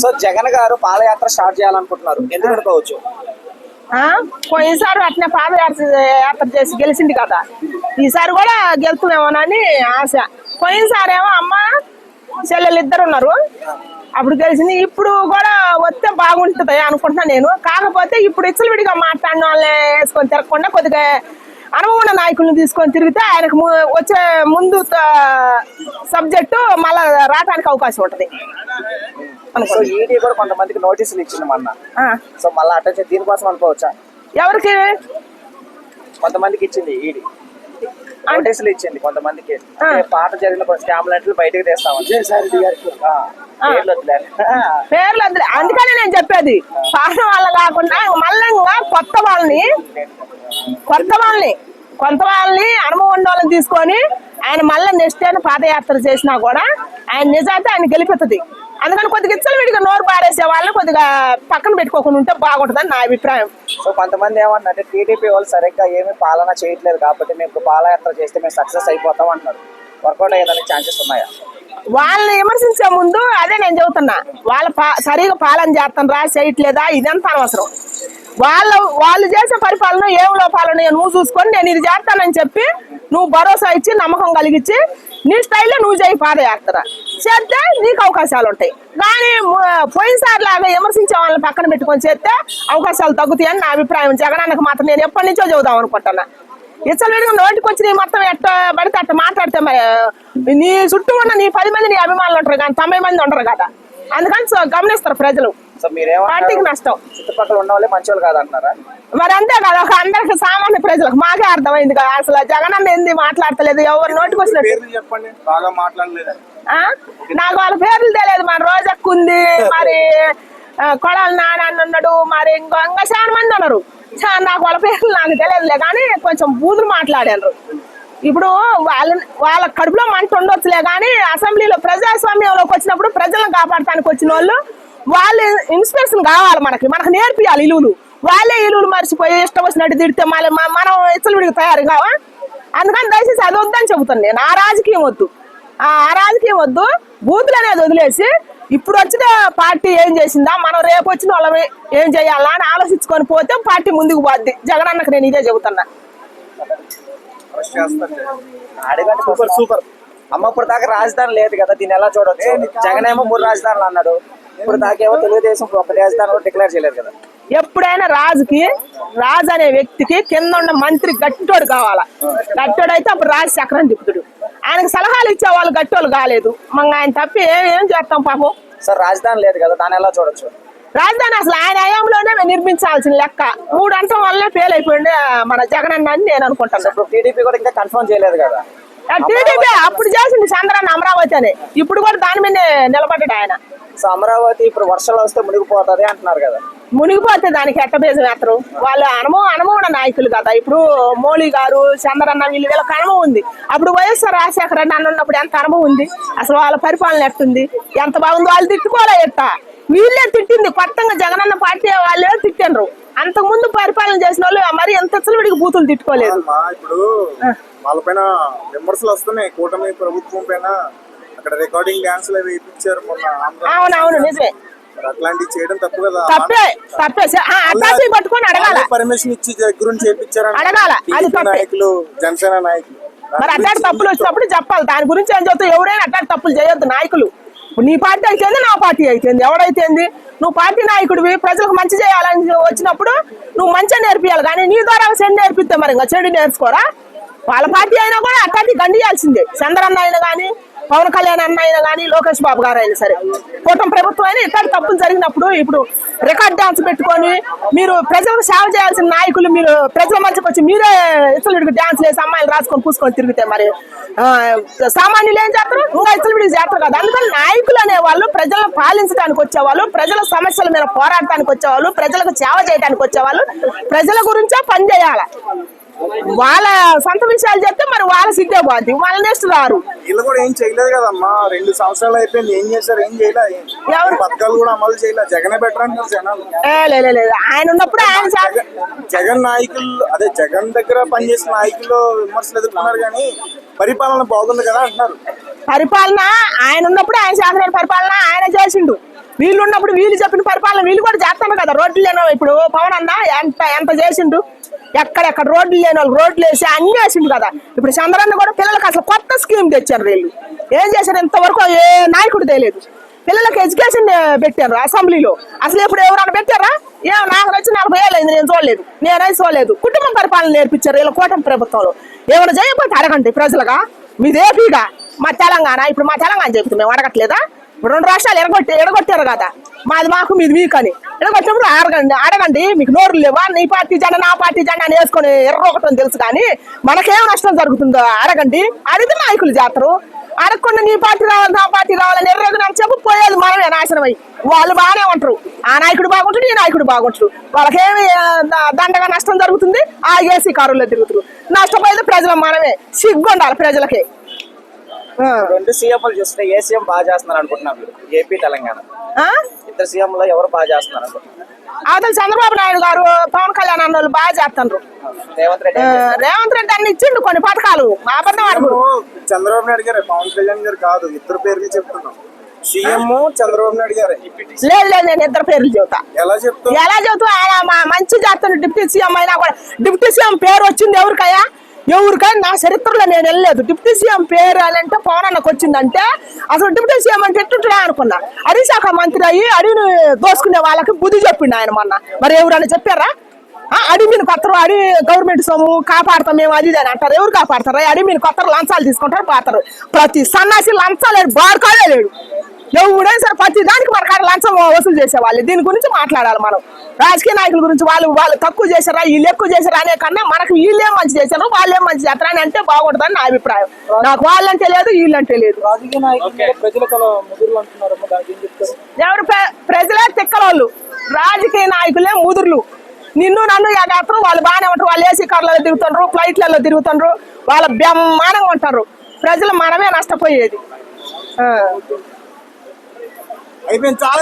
So Jagan గారు పాదయాత్ర start చేయాలనుకుంటున్నారు. ఎందుకు అనుకోవచ్చు? పోయినసారి అట్నే పాదయాత్ర యాత్ర చేసి గెలిచింది కదా. ఈసారి కూడా గెలుతున్నామోనని ఆశ. పోయినసారి ఏమో అమ్మ చెల్లెలు ఇద్దరు ఉన్నారు. అప్పుడు గెలిచింది. ఇప్పుడు కూడా వస్తే బాగుంటుంది అనుకుంటున్నా నేను. కాకపోతే ఇప్పుడు ఇచ్చలవిడిగా మాట్లాడిన వాళ్ళని వేసుకొని తిరగకుండా కొద్దిగా అనుభవం ఉన్న నాయకులను తీసుకొని తిరిగితే ఆయనకు వచ్చే ముందు సబ్జెక్టు మళ్ళా రావడానికి అవకాశం ఉంటుంది. సో ఈడీ కూడా కొంతమందికి నోటీసులు ఇచ్చింది మొన్న. ఆ. సో మళ్ళీ అటెన్షన్ దీనికోసం అనుకోవచ్చా? ఎవరికి? కొంతమందికి ఇచ్చింది ఈడీ నోటీసులు ఇచ్చింది కొంతమందికి. అంటే పాత జరిగిన కొన్ని స్కామ్లన్నింటిని బయటకు తీస్తామని ఆ, పేర్లు వదిలే అందుకనే నేను చెప్పేది. పాత వాళ్ళ కాకుండా మళ్ళీ కొత్త వాళ్ళని కొత్త వాళ్ళని కొత్త వాళ్ళని అనుభవం ఉన్న వాళ్ళని తీసుకొని ఆయన మళ్ళీ నెక్స్ట్ టైం పాదయాత్ర చేసినా కూడా ఆయన నిజాయితీ ఆయన గెలిపెత్తది. అందుకని కొద్దిగా ఇచ్చలు విడిగా నోరు పారేసే వాళ్ళని కొద్దిగా పక్కన పెట్టుకోకుండా ఉంటే బాగుంటుందని నా అభిప్రాయం. సో కొంతమంది ఏమన్నారంటే టీడీపీ వాళ్ళు సరిగ్గా ఏమీ పాలన చేయట్లేదు కాబట్టి మేము పాదయాత్ర చేస్తే మేము సక్సెస్ అయిపోతాం అంటున్నారు. వర్కౌట్ అయ్యేదానికి ఛాన్సెస్ ఉన్నాయా? వాళ్ళని విమర్శించే ముందు అదే నేను చెబుతున్నా. వాళ్ళ పా- సరిగా పాలన చేస్తాను రా చేయట్లేదా ఇదంతా అనవసరం. వాళ్ళ వాళ్ళు చేసే పరిపాలన ఏం లోపాలను నువ్వు చూసుకొని నేను ఇది చేస్తానని చెప్పి నువ్వు భరోసా ఇచ్చి నమ్మకం కలిగించి నీ స్టైల్లో నువ్వు చేయి పాదయాత్ర. చేస్తే నీకు అవకాశాలు ఉంటాయి. కానీ పోయినసారి లాగా విమర్శించే వాళ్ళని పక్కన పెట్టుకొని చేస్తే అవకాశాలు తగ్గుతాయని నా అభిప్రాయం. జగనానికి మాత్రం నేను ఎప్పటి నుంచో చదువుదాం అనుకుంటున్నా. ఇచ్చలు విడిగా నోటికి వచ్చి నీ మొత్తం ఎట్ట పడితే అట్ట మాట్లాడితే నీ చుట్టూ ఉన్న నీ పది మంది నీ అభిమానులు ఉంటారు కానీ తొంభై మంది ఉండరు కదా. అందుకని సో గమనిస్తారు ప్రజలు. సో మీరేమో పార్టీకి నష్టం. చుట్టుపక్కల ఉన్న వాళ్ళే మంచి వాళ్ళు కాదంటున్నారా? మరి అంతే కదా ఒక అందరికి సామాన్య ప్రజలకు మాకే అర్థమైంది కదా అసలు. జగన్ అన్న ఏంది మాట్లాడతలేదు? ఎవరు నోటికి వచ్చినట్టు పేర్లు చెప్పండి. బాగా మాట్లాడలేదు ఆ? నాకు వాళ్ళ పేర్లు తెలియదు. మన రోజక్క ఉంది. మరి కొడాలి అని ఉన్నాడు. మరి ఇంకో ఇంకా చాలా మంది ఉన్నారు. నాకు వాళ్ళ పేర్లు నాకు తెలియదులే కానీ కొంచెం బూతులు మాట్లాడారు. ఇప్పుడు వాళ్ళ వాళ్ళ కడుపులో మంట ఉండొచ్చులే కానీ అసెంబ్లీలో ప్రజాస్వామ్యంలోకి వచ్చినప్పుడు ప్రజలను కాపాడటానికి వచ్చిన వాళ్ళు వాళ్ళే ఇన్స్పిరేషన్ కావాలి మనకి. మనకు నేర్పియాలి ఇలువులు వాళ్ళే ఇలువులు మర్చిపోయి ఇష్టం వచ్చినట్టు తిడితే మళ్ళీ మనం ఇచ్చలు విడికి తయారు కావా? అందుకని దయచేసి అది వద్దని చెబుతాను నేను. ఆ రాజకీయం వద్దు. ఆ రాజకీయం వద్దు. బూతులు అనేది వదిలేసి ఇప్పుడు వచ్చిన పార్టీ ఏం చేసిందా? మనం రేపు వచ్చిన వాళ్ళమే ఏం చేయాలా అని ఆలోచించుకొని పోతే పార్టీ ముందుకు పోద్ది. జగన్ అన్నకు నేను ఇదే చెబుతున్నా. Super super. అమ్మ ఇప్పుడు దాకా రాజధాని లేదు కదా దీన్ని ఎలా చూడొచ్చు? జగన్ ఏమో మూడు రాజధానులు అన్నాడు. ఇప్పుడు దాకేమో తెలుగుదేశం ఒక రాజధాని డిక్లేర్ చేయలేదు కదా. ఎప్పుడైనా రాజుకి రాజు అనే వ్యక్తికి కింద ఉన్న మంత్రి గట్టిటోడు కావాలా? గట్టోడు అయితే అప్పుడు రాజు చక్రం తిప్పుతుడు ఆయనకు సలహాలు ఇచ్చే వాళ్ళు గట్టోళ్ళు కాలేదు. మంగ ఆయన తప్పి ఏం చేస్తాం పాపం? సార్ రాజధాని లేదు కదా దాన్ని ఎలా చూడొచ్చు? రాజధాని అసలు ఆయన హయాంలోనే నిర్మించాల్సిన లెక్క. మూడు అంటం వల్లే ఫెయిల్ అయిపోయింది మన జగన్ అన్న అని నేను అనుకుంటాను ఇప్పుడు టీడీపీ కూడా ఇంకా కన్ఫర్మ్ చేయలేదు కదా. టీడీపీ అప్పుడు చేసింది చంద్రన్న అమరావతి అని. ఇప్పుడు కూడా దాని మీద నిలబడ్డాడు ఆయన. సో అమరావతి ఇప్పుడు వర్షాలు వస్తే మునిగిపోతుంది అంటున్నారు కదా. మునిగిపోతే దానికి ఎట్ట బేజం వేస్తారు? వాళ్ళు అనుభవం అనుభవం నాయకులు కదా. ఇప్పుడు మోళీ గారు చంద్రన్న వీళ్ళు వీళ్ళకి అనుభవం ఉంది. అప్పుడు వైఎస్ఆర్ రాజశేఖర రెడ్డి అన్న ఉన్నప్పుడు ఎంత అనుభవం ఉంది? అసలు వాళ్ళ పరిపాలన ఎట్టుంది? ఎంత బాగుంది? వాళ్ళు తిట్టుకోలే ఎట్ట? వీళ్ళే తిట్టింది. కొత్తగా జగనన్న పార్టీ వాళ్ళే తిట్టిండ్రు. అంతకు ముందు పరిపాలన చేసిన వాళ్ళు మరి ఎంత విడికి బూతులు తిట్టుకోలేదు. ఇప్పుడు వాళ్ళపైన విమర్శలు వస్తున్నాయి. కూటమి ప్రభుత్వం పైన అక్కడ రికార్డింగ్ డాన్సులు అవి వేయించారు అవునవును నిజమే. అట్లాంటివి చేయడం తప్పు కదా. తప్పే తప్పే. ఆ, అట్లాంటివి పట్టుకొని అడగాల. పర్మిషన్ ఇచ్చి దగ్గరుండి చేయించారని అడగాల, అది. నాయకులు జనసేన నాయకులు. మరి అట్లాంటి తప్పులు వచ్చినప్పుడు చెప్పాలి. దాని గురించి ఏం చెప్తావు? ఎవరైనా అట్లాంటి తప్పులు చేయొద్దు నాయకులు. నీ పార్టీ అయితేంది నా పార్టీ అయితేంది. ఎవడైతేంది? నువ్వు పార్టీ నాయకుడివి ప్రజలకు మంచి చేయాలని వచ్చినప్పుడు నువ్వు మంచిగా నేర్పియాలి. కానీ నీ ద్వారా చెడు నేర్పిస్తే మరి ఇంకా చెడు నేర్చుకోరా? వాళ్ళ పార్టీ అయినా కూడా అట్లాంటి గండియాల్సిందే. చంద్రన్న అయినా కానీ పవన్ కళ్యాణ్ అన్న అయినా కానీ లోకేష్ బాబు గారు అయినా సరే. కూటమి ప్రభుత్వం అయినా ఇట్లాంటి తప్పులు జరిగినప్పుడు ఇప్పుడు రికార్డ్ డాన్స్ పెట్టుకొని మీరు ప్రజలకు సేవ చేయాల్సిన నాయకులు మీరు ప్రజల మధ్యకి వచ్చి మీరే ఇతరుడికి డాన్స్ వేసి అమ్మాయిలు రాసుకొని పూసుకొని తిరిగితే మరి సామాన్యులు ఏం చేస్తారు? ఇంకా ఇతరుడికి చేస్తారు కదా. అందుకని నాయకులు అనేవాళ్ళు ప్రజలను పాలించడానికి వచ్చేవాళ్ళు ప్రజల సమస్యల మీద పోరాడటానికి వచ్చేవాళ్ళు ప్రజలకు సేవ చేయడానికి వచ్చేవాళ్ళు ప్రజల గురించే పనిచేయాలి వాళ్ళ సొంత విషయాలు చెప్తే మరి వాళ్ళ సిగ్గే పోద్ది వాళ్ళ నెక్స్ట్ రారు వీళ్ళు కూడా ఏం చేయలేదు కదమ్మా. రెండు సంవత్సరాలు అయిపోయింది. ఏం చేశారు? ఏం చేయలే. ఎవరు? పథకాలు కూడా అమలు చేయలే. జగనే బెటర్ అంటారు జనాలు. ఏ, లే, లే, లే. ఆయన ఉన్నప్పుడు ఆయన జగన్- నాయకులు అదే జగన్ దగ్గర పనిచేసిన నాయకులు విమర్శలు ఎదుర్కొన్నారు కానీ పరిపాలన బాగుంది కదా అంటున్నారు. పరిపాలన ఆయన ఉన్నప్పుడు ఆయన శాసన పరిపాలన ఆయన చేసిండు. వీళ్ళు ఉన్నప్పుడు వీళ్ళు చెప్పిన పరిపాలన వీళ్ళు కూడా చేస్తాను కదా. రోడ్లు ఇప్పుడు పవన్ అన్న ఎంత ఎంత చేసిండు? ఎక్కడెక్కడ రోడ్లు లేని వాళ్ళు రోడ్లు వేసి అన్ని వేసిండు కదా. ఇప్పుడు చంద్రన్న కూడా పిల్లలకి అసలు కొత్త స్కీమ్ తెచ్చారు వీళ్ళు. ఏం చేశారు? ఇంతవరకు ఏ నాయకుడు తెలియదు. పిల్లలకు ఎడ్యుకేషన్ పెట్టారు అసెంబ్లీలో. అసలు ఇప్పుడు ఎవరైనా పెట్టారా? ఏ నాకు వచ్చి నలభై ఏళ్ళు అయింది నేను చూడలేదు. నేనైతే చూడలేదు కుటుంబ పరిపాలన నేర్పించారు వీళ్ళ కూటమి ప్రభుత్వంలో. ఏమైనా చేయకపోతే అడగండి ప్రజలుగా. మీది ఏపీగా. మా తెలంగాణ ఇప్పుడు మా తెలంగాణ చెప్తుంది మేము అడగట్లేదా? ఇప్పుడు రెండు రాష్ట్రాలు ఎడగొట్టి ఎడగొట్టారు కదా. మాది మాకు మీది మీకు ఇక్కడికి వచ్చినప్పుడు అడగండి అడగండి మీకు నోరు లేవా? నీ పార్టీ జెండా నా పార్టీ జెండా అని వేసుకొని ఎర్ర ఎర్రొకటం తెలుసు కానీ మనకేం నష్టం జరుగుతుందో అడగండి. అడిగితే నాయకులు చేస్తారు అడగకుండా నీ పార్టీ రావాలి నా పార్టీ రావాలని ఎర్రగా చెప్పు పోయేది మనమే నాశనం అయ్యి. వాళ్ళు బాగానే ఉంటారు. ఆ నాయకుడు బాగుంటాడు ఈ నాయకుడు బాగుంటాడు. వాళ్ళకేమి దండగా నష్టం జరుగుతుంది ఆ ఏసీ కారుల్లో తిరుగుతారు. నష్టపోయేది ప్రజలు మనమే. సిగ్గుండాలి ప్రజలకి. రెండు సీఎంలు చూస్తే ఏ సీఎం బాగా చేస్తున్నారు అనుకుంటున్నాం మీరు? ఏపీ తెలంగాణ. ఆ? ఇద్దరు సీఎంలో ఎవరు బాగా చేస్తున్నారు అనుకుంటున్నారు? అవతల చంద్రబాబు నాయుడు గారు పవన్ కళ్యాణ్ అన్న వాళ్ళు బాగా చేస్తున్నారు రేవంత్ రెడ్డి ఆ, ఏం చేస్తారు? రేవంత్ రెడ్డి అన్ని ఇచ్చిండు కొన్ని పథకాలు. మా అబద్ధం చంద్రబాబు నాయుడు గారే పవన్ కళ్యాణ్ గారు కాదు ఇద్దరు పేర్లు చెప్తున్నాం. సీఎం చంద్రబాబు నాయుడు గారే. లేదు లేదు నేను ఇద్దరు పేర్లు చెబుతా. ఎలా చెప్తాం ఎలా చెబుతూ ఆయన మా- మంచి చేస్తాను డిప్యూటీ సీఎం అయినా కూడా. డిప్యూటీ సీఎం పేరు వచ్చింది ఎవరికయ్యా? ఎవరికైనా నా చరిత్రలో నేను వెళ్ళలేదు. డిప్యూటీ సీఎం పేరు అంటే పవన్ అన్నకు వచ్చిందంటే అసలు డిప్యూటీ సీఎం అంటే ఎట్టుంటున్నా అనుకున్నా. అడవి మంత్రి అయ్యి అడవిని దోసుకునే వాళ్ళకి బుద్ధి చెప్పిండు ఆయన మొన్న. మరి ఎవరైనా చెప్పారా? ఆ, మీద కొత్తరు అడి గవర్నమెంట్ సొమ్ము కాపాడతాం మేము అది అని అంటారు. ఎవరు కాపాడతారు? అడవి మీద కొత్తరు లంచాలు తీసుకుంటారు పోతారు. ప్రతి సన్నాసి లంచాలు లేడు. ఎవడైనా సరే ప్రతి దానికి మన కాడ లంచం వసూలు చేసేవాళ్ళు. దీని గురించి మాట్లాడాలి మనం. రాజకీయ నాయకుల గురించి వాళ్ళు వాళ్ళు తక్కువ చేశారా వీళ్ళు ఎక్కువ చేశారా అనే కన్నా మనకు వీళ్ళేం మంచి చేశారు వాళ్ళేం మంచి చేస్తారా అని అంటే బాగుంటుందని నా అభిప్రాయం. నాకు వాళ్ళంటే లేదు వీళ్ళంటే లేదు రాజకీయ నాయకులు ప్రజలకు అలా ముదురులు అంటున్నారు దానికి ఏం చెప్తారు? ఎవరు ప్ర- ప్రజలే తిక్కలోళ్ళు. రాజకీయ నాయకులే ముదుర్లు. నిన్ను నన్ను ఎగాత్రం వాళ్ళు బాగానే ఉంటారు వాళ్ళు ఏసీ కార్లలో తిరుగుతుండ్రు ఫ్లైట్లలో తిరుగుతుండ్రు వాళ్ళ బ్రహ్మాండంగా ఉంటారు. ప్రజలు మనమే నష్టపోయేది. ఆ. అయిపోయింది చాలా